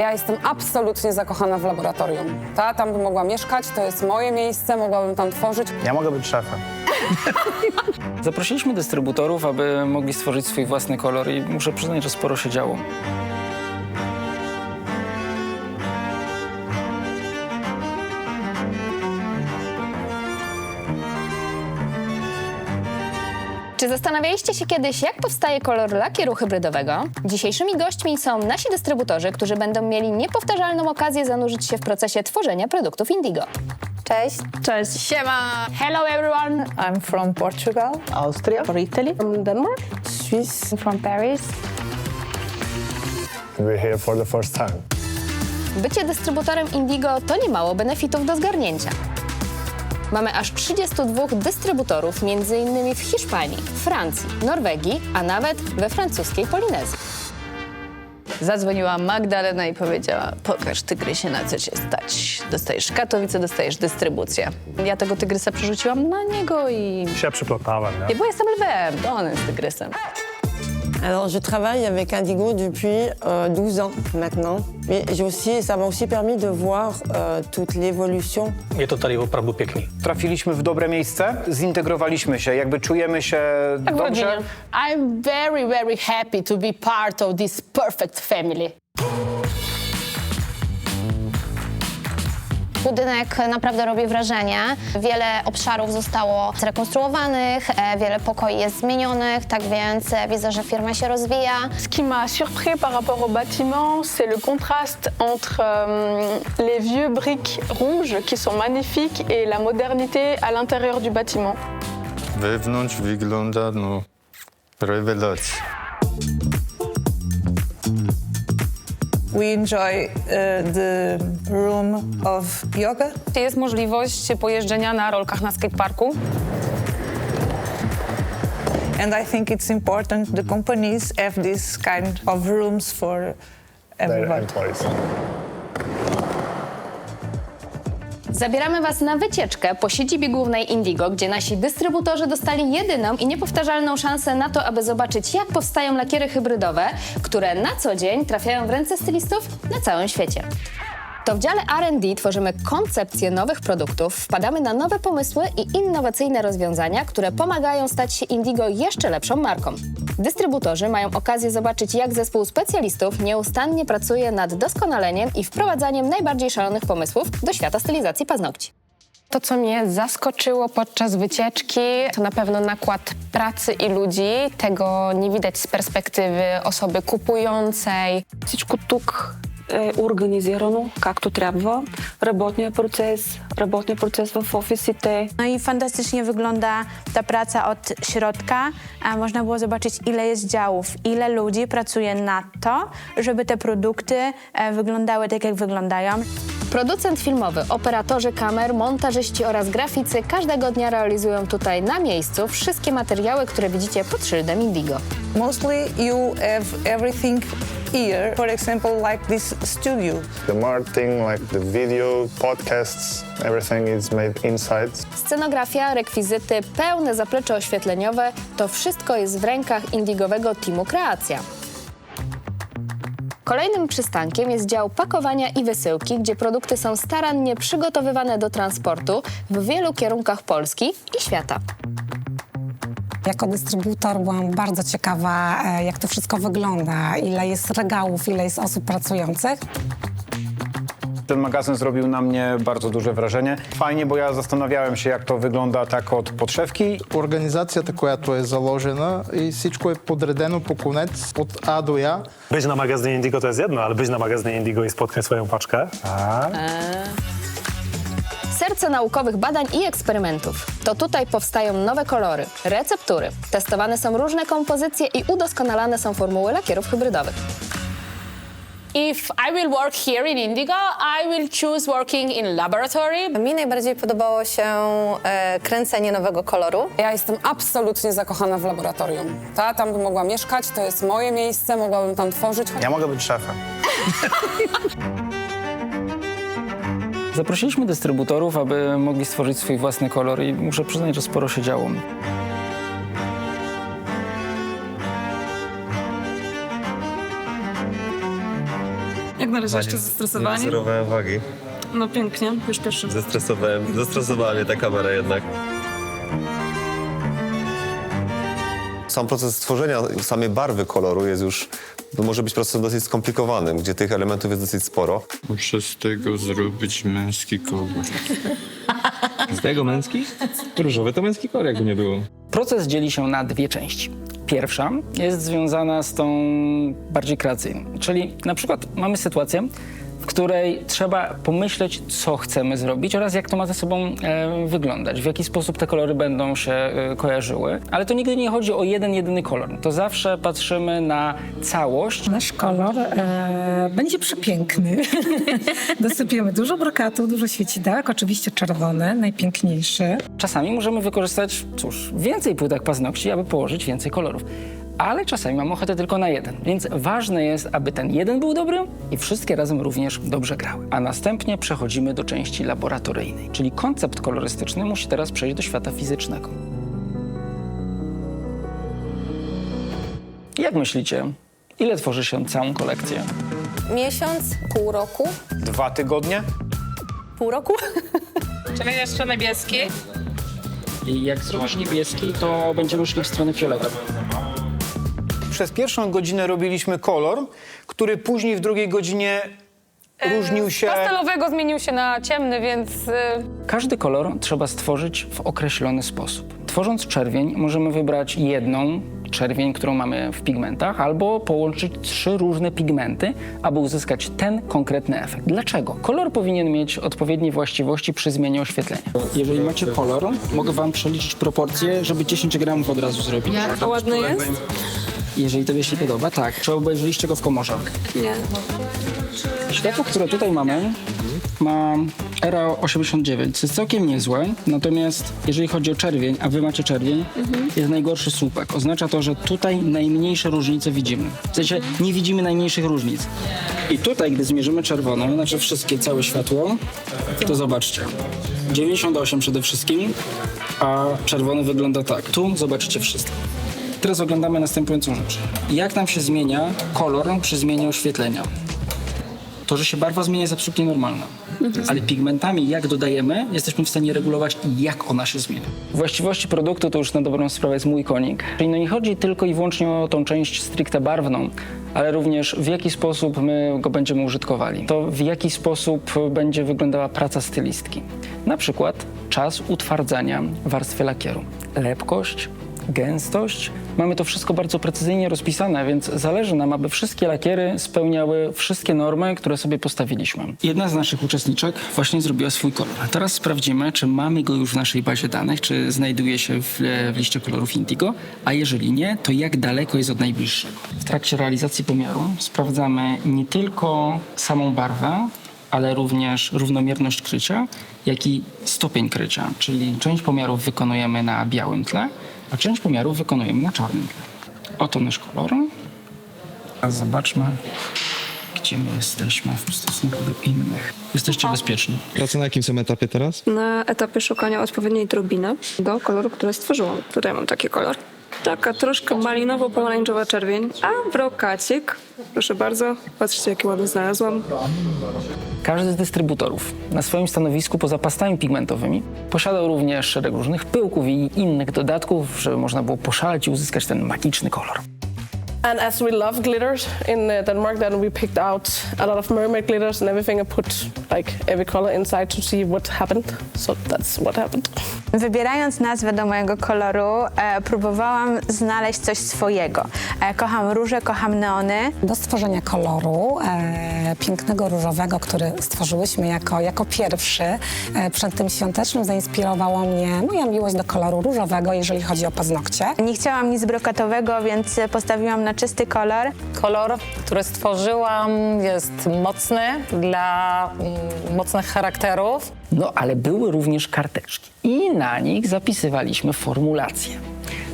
Ja jestem absolutnie zakochana w laboratorium. Ta, tam bym mogła mieszkać, to jest moje miejsce, mogłabym tam tworzyć. Ja mogę być szefem. Zaprosiliśmy dystrybutorów, aby mogli stworzyć swój własny kolor i muszę przyznać, że sporo się działo. Czy zastanawialiście się kiedyś, jak powstaje kolor lakieru hybrydowego? Dzisiejszymi gośćmi są nasi dystrybutorzy, którzy będą mieli niepowtarzalną okazję zanurzyć się w procesie tworzenia produktów Indigo. Cześć. Cześć. Siema. Hello everyone. I'm from Portugal. Austria? From Italy. From Denmark. Swiss. From Paris. We're here for the first time. Bycie dystrybutorem Indigo to nie mało benefitów do zgarnięcia. Mamy aż 32 dystrybutorów, m.in. w Hiszpanii, Francji, Norwegii, a nawet we francuskiej Polinezji. Zadzwoniła Magdalena i powiedziała, pokaż tygrysie na co cię stać. Dostajesz Katowice, dostajesz dystrybucję. Ja tego tygrysa przerzuciłam na niego i... Się przyplątałem, nie? Nie, bo jestem lwem, to on jest tygrysem. Alors, je travaille avec Indigo depuis euh, 12 ans maintenant. Mais j'ai aussi, ça m'a aussi permis de voir euh, toute l'évolution Je to tady opravdu pěkný. Trafiliśmy w dobre miejsce, zintegrowaliśmy się, jakby czujemy się dobrze. I'm very, very happy to be part of this perfect family. Budynek naprawdę robi wrażenie. Wiele obszarów zostało zrekonstruowanych, e, wiele pokoi jest zmienionych, tak więc e, widzę, że firma się rozwija. Ce qui m'a surpris par rapport au bâtiment, c'est le contraste entre euh, les vieux briques rouges qui sont magnifiques et la modernité à l'intérieur du bâtiment. Wewnątrz wygląda, no, rewelacja. We enjoy uh, the room of yoga. Jest możliwość pojeżdżenia na rolkach na skateparku. And I think it's important the companies have this kind of rooms for Their everyone. employees. Zabieramy Was na wycieczkę po siedzibie głównej Indigo, gdzie nasi dystrybutorzy dostali jedyną i niepowtarzalną szansę na to, aby zobaczyć, jak powstają lakiery hybrydowe, które na co dzień trafiają w ręce stylistów na całym świecie. To w dziale R&D tworzymy koncepcje nowych produktów, wpadamy na nowe pomysły i innowacyjne rozwiązania, które pomagają stać się Indigo jeszcze lepszą marką. Dystrybutorzy mają okazję zobaczyć, jak zespół specjalistów nieustannie pracuje nad doskonaleniem i wprowadzaniem najbardziej szalonych pomysłów do świata stylizacji paznokci. To, co mnie zaskoczyło podczas wycieczki, to na pewno nakład pracy i ludzi. Tego nie widać z perspektywy osoby kupującej. Всичко тук е организирано както трябва. Работният процес, работният процес в офисите. No i fantastycznie wygląda ta praca od środka. A można było zobaczyć, ile jest działów, ile ludzi pracuje na to, żeby te produkty e, wyglądały tak, jak wyglądają. Producent filmowy, operatorzy kamer, montażyści oraz graficy każdego dnia realizują tutaj na miejscu wszystkie materiały, które widzicie pod szyldem Indigo. Mostly you have everything here. For example, like this studio. The marketing, like the video, podcasts, everything is made inside. Scenografia, rekwizyty, pełne zaplecze oświetleniowe to wszystko jest w rękach indigowego teamu Kreacja. Kolejnym przystankiem jest dział pakowania i wysyłki, gdzie produkty są starannie przygotowywane do transportu w wielu kierunkach Polski i świata. Jako dystrybutor byłam bardzo ciekawa, e, jak to wszystko wygląda, ile jest regałów, ile jest osób pracujących. Ten magazyn zrobił na mnie bardzo duże wrażenie. Fajnie, bo ja zastanawiałem się, jak to wygląda tak od podszewki. Организацията, която е заложена и всичко е подредено по конец от А до Я. Być na magazynie Indigo to jest jedno, ale być na magazynie Indigo i spotkać swoją paczkę. Serce naukowych badań i eksperymentów. To tutaj powstają nowe kolory, receptury. Testowane są różne kompozycje i udoskonalane są formuły lakierów hybrydowych. If I will work here in Indigo, I will choose working in laboratory. Mi najbardziej podobało się e, kręcenie nowego koloru. Ja jestem absolutnie zakochana w laboratorium. Ta, tam bym mogła mieszkać, to jest moje miejsce, mogłabym tam tworzyć. Ja mogę być szefem. Zaprosiliśmy dystrybutorów, aby mogli stworzyć swój własny kolor i muszę przyznać, że sporo się działo. Na razie jeszcze zestresowani. Zerowałem wagi. No pięknie, już pierwszy. Zestresowałem, zestresowała mnie ta kamera jednak. Sam proces stworzenia samej barwy koloru jest już, no może być procesem dosyć skomplikowanym, gdzie tych elementów jest dosyć sporo. Muszę z tego zrobić męski kolor. Z tego męski? Różowy to męski kolor, jakby nie było. Proces dzieli się na dwie części. Pierwsza jest związana z tą bardziej kreacyjną, czyli na przykład mamy sytuację, w której trzeba pomyśleć, co chcemy zrobić oraz jak to ma ze sobą e, wyglądać, w jaki sposób te kolory będą się e, kojarzyły. Ale to nigdy nie chodzi o jeden, jedyny kolor. To zawsze patrzymy na całość. Nasz kolor e, będzie przepiękny. Dosypiemy dużo brokatu, dużo świecidełek, oczywiście czerwony, najpiękniejszy. Czasami możemy wykorzystać, cóż, więcej płytek paznokci, aby położyć więcej kolorów. Ale czasami mam ochotę tylko na jeden. Więc ważne jest, aby ten jeden był dobry i wszystkie razem również dobrze grały. A następnie przechodzimy do części laboratoryjnej, czyli koncept kolorystyczny musi teraz przejść do świata fizycznego. Jak myślicie, ile tworzy się całą kolekcję? Miesiąc, pół roku. Dwa tygodnie? Pół roku? Czyli jeszcze niebieski. I jak zrobisz niebieski, to będziemy szli w stronę fioletową. Przez pierwszą godzinę robiliśmy kolor, który później w drugiej godzinie różnił się... Pastelowego zmienił się na ciemny, więc... y, Każdy kolor trzeba stworzyć w określony sposób. Tworząc czerwień, możemy wybrać jedną czerwień, którą mamy w pigmentach, albo połączyć trzy różne pigmenty, aby uzyskać ten konkretny efekt. Dlaczego? Kolor powinien mieć odpowiednie właściwości przy zmianie oświetlenia. Jeżeli macie kolor, mogę wam przeliczyć proporcje, żeby 10 gramów od razu zrobić. A ładny jest? Jeżeli tobie się podoba, tak. Czy obejrzeliście go w komorze? Nie. Światło, które tutaj mamy, ma ERA 89, co jest całkiem niezłe. Natomiast jeżeli chodzi o czerwień, a wy macie czerwień, jest najgorszy słupek. Oznacza to, że tutaj najmniejsze różnice widzimy. W sensie nie widzimy najmniejszych różnic. I tutaj, gdy zmierzymy czerwoną, znaczy wszystkie, całe światło, to zobaczcie. 98 przede wszystkim, a czerwony wygląda tak. Tu zobaczycie wszystko. Teraz oglądamy następującą rzecz. Jak nam się zmienia kolor przy zmianie oświetlenia? To, że się barwa zmienia jest absolutnie normalne. Ale pigmentami, jak dodajemy, jesteśmy w stanie regulować, jak ona się zmienia. Właściwości produktu to już na dobrą sprawę jest mój konik. Czyli no nie chodzi tylko i wyłącznie o tą część stricte barwną, ale również w jaki sposób my go będziemy użytkowali. To w jaki sposób będzie wyglądała praca stylistki. Na przykład czas utwardzania warstwy lakieru. Lepkość, gęstość. Mamy to wszystko bardzo precyzyjnie rozpisane, więc zależy nam, aby wszystkie lakiery spełniały wszystkie normy, które sobie postawiliśmy. Jedna z naszych uczestniczek właśnie zrobiła swój kolor. A teraz sprawdzimy, czy mamy go już w naszej bazie danych, czy znajduje się w, w liście kolorów Indigo, a jeżeli nie, to jak daleko jest od najbliższego. W trakcie realizacji pomiaru sprawdzamy nie tylko samą barwę, ale również równomierność krycia, jak i stopień krycia, czyli część pomiarów wykonujemy na białym tle, a część pomiarów wykonujemy na czarnym tle. Oto nasz kolor. A zobaczmy, gdzie my jesteśmy w stosunku do innych. Jesteście bezpieczni. Praca na jakim są etapie teraz? Na etapie szukania odpowiedniej drobiny do koloru, który stworzyłam. Tutaj mam taki kolor. Taka troszkę malinowo-pomarańczowa czerwień, a brokacik, proszę bardzo, patrzcie jaki ładny znalazłam. Każdy z dystrybutorów na swoim stanowisku poza pastami pigmentowymi posiadał również szereg różnych pyłków i innych dodatków, żeby można było poszaleć i uzyskać ten magiczny kolor. And as we love glitters in uh, Denmark, then we picked out a lot of mermaid glitters and everything and put like every color inside to see what happened. So that's what happened. Wybierając nazwę do mojego koloru, e, próbowałam znaleźć coś swojego. E, kocham róże, kocham neony. Do stworzenia koloru e, pięknego różowego, który stworzyłyśmy jako, jako pierwszy, e, przed tym świątecznym zainspirowała mnie moja miłość do koloru różowego, jeżeli chodzi o paznokcie. Nie chciałam nic brokatowego, więc postawiłam na czysty kolor. Kolor, który stworzyłam, jest mocny dla mm, mocnych charakterów. No ale były również karteczki i na nich zapisywaliśmy formulacje.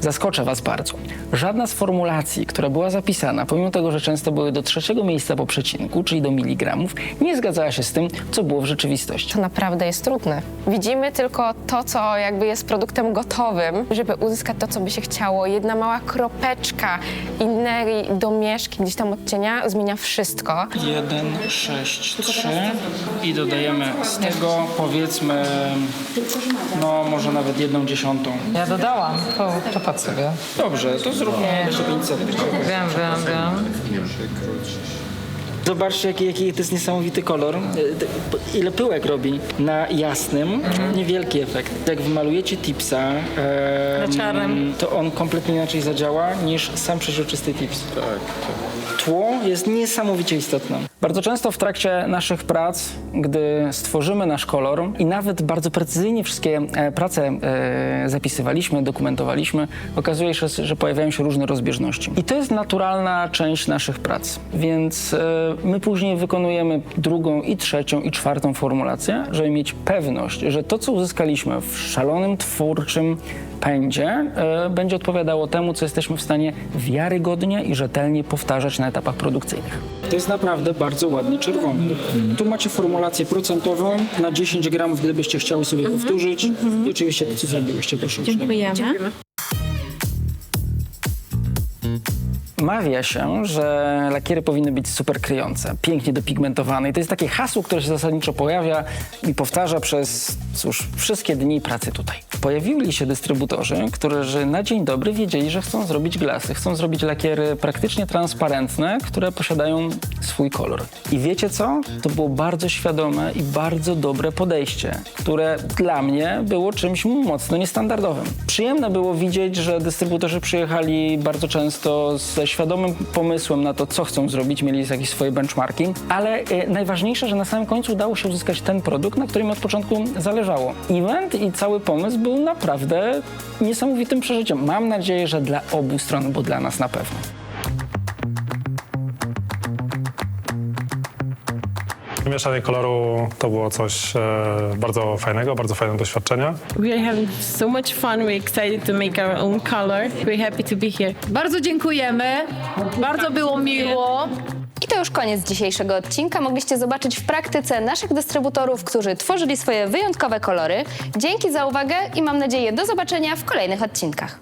Zaskoczę Was bardzo. Żadna z formulacji, która była zapisana, pomimo tego, że często były do trzeciego miejsca po przecinku, czyli do miligramów, nie zgadzała się z tym, co było w rzeczywistości. To naprawdę jest trudne. Widzimy tylko to, co jakby jest produktem gotowym, żeby uzyskać to, co by się chciało. Jedna mała kropeczka innej domieszki, gdzieś tam odcienia zmienia wszystko. 1, 6, 3 i dodajemy z tego powiedzmy, no może nawet jedną dziesiątą. Ja dodałam, to, to patrz sobie. Dobrze, to zróbmy jeszcze 500. Wiem, wiem, wiem. Zobaczcie, jaki, jaki to jest niesamowity kolor. D- Ile pyłek robi na jasnym. Niewielki efekt. Jak wymalujecie tipsa, em, Na czarnym. to on kompletnie inaczej zadziała niż sam przeźroczysty tips. Tło jest niesamowicie istotne. Bardzo często w trakcie naszych prac, gdy stworzymy nasz kolor i nawet bardzo precyzyjnie wszystkie e, prace e, zapisywaliśmy, dokumentowaliśmy, okazuje się, że pojawiają się różne rozbieżności. I to jest naturalna część naszych prac. Więc e, my później wykonujemy drugą i trzecią i czwartą formulację, żeby mieć pewność, że to, co uzyskaliśmy w szalonym, twórczym pędzie, e, będzie odpowiadało temu, co jesteśmy w stanie wiarygodnie i rzetelnie powtarzać na etapach produkcyjnych. To jest naprawdę bardzo ładny czerwony. Tu macie formulację procentową na 10 gramów, gdybyście chciały sobie powtórzyć. I oczywiście to, co zrobiłyście, proszę. Dziękujemy. Mawia się, że lakiery powinny być super kryjące, pięknie dopigmentowane. I to jest takie hasło, które się zasadniczo pojawia i powtarza przez, cóż, wszystkie dni pracy tutaj. Pojawili się dystrybutorzy, którzy na dzień dobry wiedzieli, że chcą zrobić glasy, chcą zrobić lakiery praktycznie transparentne, które posiadają swój kolor. I wiecie co? To było bardzo świadome i bardzo dobre podejście, które dla mnie było czymś mocno niestandardowym. Przyjemne było widzieć, że dystrybutorzy przyjechali bardzo często ze świadomym pomysłem na to, co chcą zrobić, mieli jakieś swoje benchmarki, ale e, najważniejsze, że na samym końcu udało się uzyskać ten produkt, na którym od początku zależało. Event i cały pomysł był naprawdę niesamowitym przeżyciem. Mam nadzieję, że dla obu stron, bo dla nas na pewno. Mieszanie koloru to było coś e, bardzo fajnego, bardzo fajne doświadczenie. We are having so much fun. We're excited to make our own color. We're happy to be here. Bardzo dziękujemy. Bardzo było miło. I to już koniec dzisiejszego odcinka. Mogliście zobaczyć w praktyce naszych dystrybutorów, którzy tworzyli swoje wyjątkowe kolory. Dzięki za uwagę i mam nadzieję do zobaczenia w kolejnych odcinkach.